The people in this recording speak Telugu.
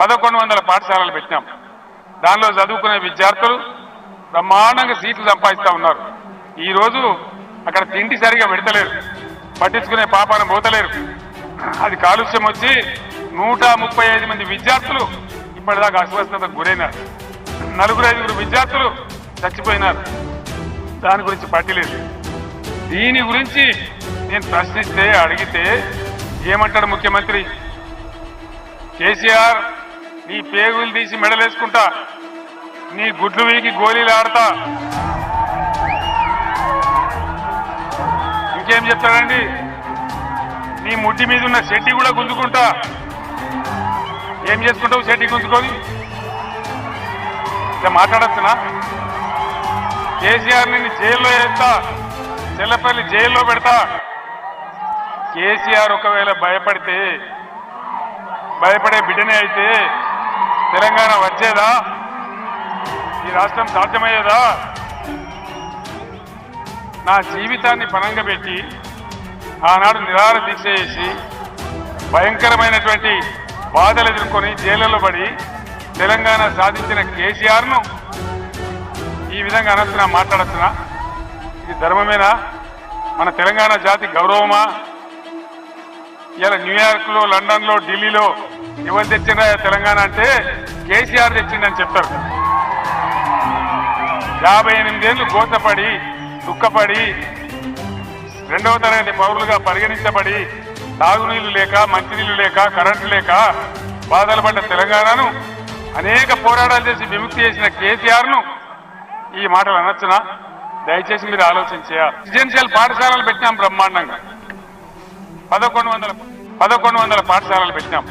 పదకొండు వందల పాఠశాలలు పెట్టినాం. దానిలో చదువుకునే విద్యార్థులు బ్రహ్మాండంగా సీట్లు సంపాదిస్తూ ఉన్నారు. ఈరోజు అక్కడ తిండి సరిగా పెడతలేరు. పట్టించుకునే పాపాన పోతలేరు. అది కాలుష్యం వచ్చి నూట ముప్పై ఐదు మంది విద్యార్థులు ఇప్పటిదాకా అస్వస్థతకు గురైనారు. నలుగురు ఐదుగురు విద్యార్థులు చచ్చిపోయినారు. దాని గురించి పట్టిలేదు దీని గురించి నేను ప్రశ్నిస్తే అడిగితే ఏమంటాడు ముఖ్యమంత్రి? కేసీఆర్ నీ పేగులు తీసి మెడలేసుకుంటా. నీ గుడ్లు వీకి గోళీలు ఆడతా. ఇంకేం చెప్తాడండి? నీ ముడ్డి మీద ఉన్న చెట్టి కూడా గుంజుకుంటా. ఏం చేసుకుంటావు చెట్టి గుంజుకొని? ఇట్లా మాట్లాడచ్చునా? కేసీఆర్ నిన్ను జైల్లో వేస్తా చెల్లపల్లి జైల్లో పెడతా. కేసీఆర్ ఒకవేళ భయపడితే భయపడే బిడ్డనే అయితే తెలంగాణ వచ్చేదా? ఈ రాష్ట్రం సాధ్యమయ్యేదా? నా జీవితాన్ని పనంగా పెట్టి ఆనాడు నిరాహార దీక్ష చేసి భయంకరమైనటువంటి బాధలు ఎదుర్కొని జైళ్ళలో పడి తెలంగాణ సాధించిన కేసీఆర్ను ఈ విధంగా అనొచ్చునా మాట్లాడచ్చునా? ఇది ధర్మమేనా? మన తెలంగాణ జాతి గౌరవమా? ఇలా న్యూయార్క్లో లండన్లో ఢిల్లీలో ఎవరు తెచ్చిండ్రా తెలంగాణ అంటే కేసీఆర్ తెచ్చిండని చెప్తారు. యాభై ఎనిమిదేళ్ళు గోతపడి దుఃఖపడి రెండవ తరగతి పౌరులుగా పరిగణించబడి తాగునీళ్ళు లేక మంచినీళ్ళు లేక కరెంటు లేక బాధలు పడ్డ తెలంగాణను అనేక పోరాటాలు చేసి విముక్తి చేసిన కేసీఆర్ను ఈ మాటలు అనొచ్చునా? దయచేసి మీరు ఆలోచించేయాలి రెసిడెన్షియల్ పాఠశాలలు పెట్టినాం బ్రహ్మాండంగా. పదకొండు వందల పదకొండు వందల పాఠశాలలు పెట్టినాం.